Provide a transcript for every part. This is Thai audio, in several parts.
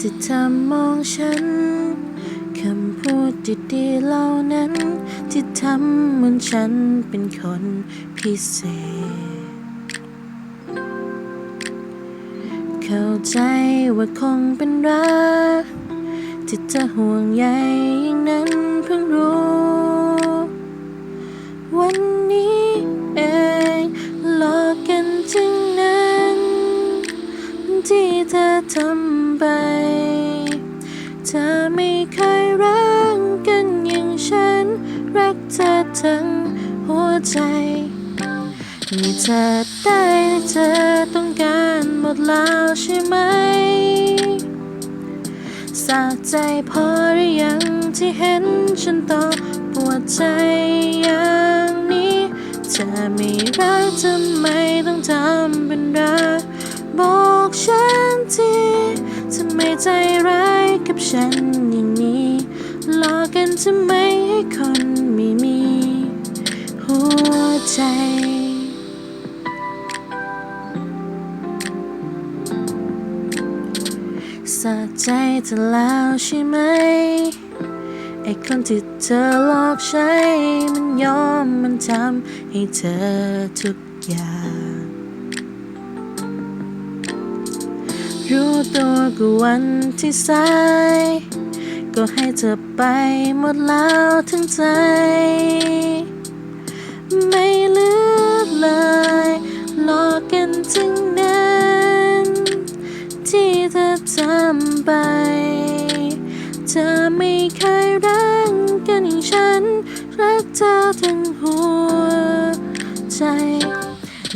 ที่เธอมองฉัน คำพูดดีๆเหล่านั้น ที่ทำเหมือนฉันเป็นคนพิเศษ เข้าใจว่าคงเป็นรัก ที่เธอห่วงใยอย่างนั้นเพิ่งรู้ วันนี้เองหลอกกันจึงนั้น ที่เธอทำ มีเธอได้เธอต้องการหมดแล้วใช่ไหมสะใจพอหรือยังที่เห็นฉันต้องปวดใจอย่างนี้เธอไม่รักทำไมต้องทำเป็นรักบอกฉันทีทำไมใจร้ายกับฉันอย่างนี้หลอกกันทำไมให้คนไม่มีหัวใจ สะใจเธอแล้วใช่ไหมไอ้คนที่เธอหลอกใช้มันยอมมันทำให้เธอทุกอย่าง รู้ตัวก็วันที่สายก็ให้เธอไปหมดแล้วทั้งใจ ไม่เหลือเลยหลอกกันทั้ง เธอทำไป เธอไม่เคยรักกันอย่างฉัน รักเธอทั้งหัวใจ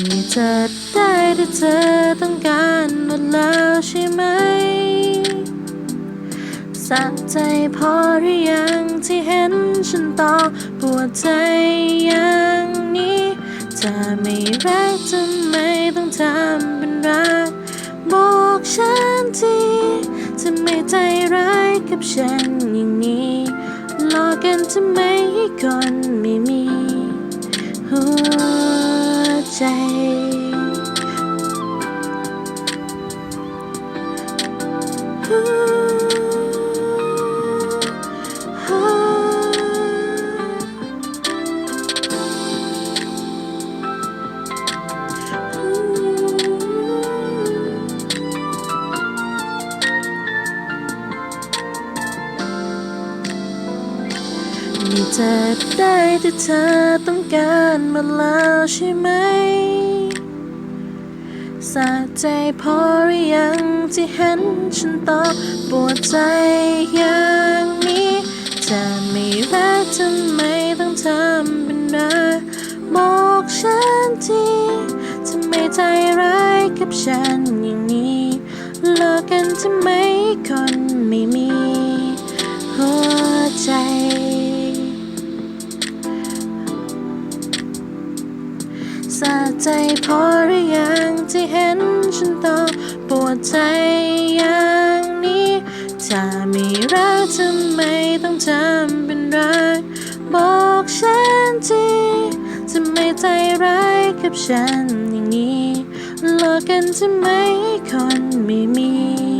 มีเธอได้แต่เธอต้องการหมดแล้วใช่ไหมสะใจพอหรือยังที่เห็นฉันต้องปวดใจอย่างนี้ เธอไม่รักทำไมต้องทำ ฉันทีจะไม่ใจร้ายกับฉันอย่างนี้หลอกกันทำไมให้คนไม่มีหัวใจ ธอได้ที่เธอต้องการมาแล้วใช่ไหมสะใจพอหรือยังที่เห็นฉันตองปวดใจอย่างนี้จะไม่รักทำไมต้องทำเป็นรักบอกฉันทีทำไมใจร้ายกับฉันอย่างนี้หลอกกันทำไมคนไม่มี สะใจพอหรือยังที่เห็นฉันต้องปวดใจอย่างนี้ ถ้าไม่รักทำไมต้องทำเป็นรัก บอกฉันทีจะไม่ใจร้ายกับฉันอย่างนี้หลอกกันทำไมคนไม่มี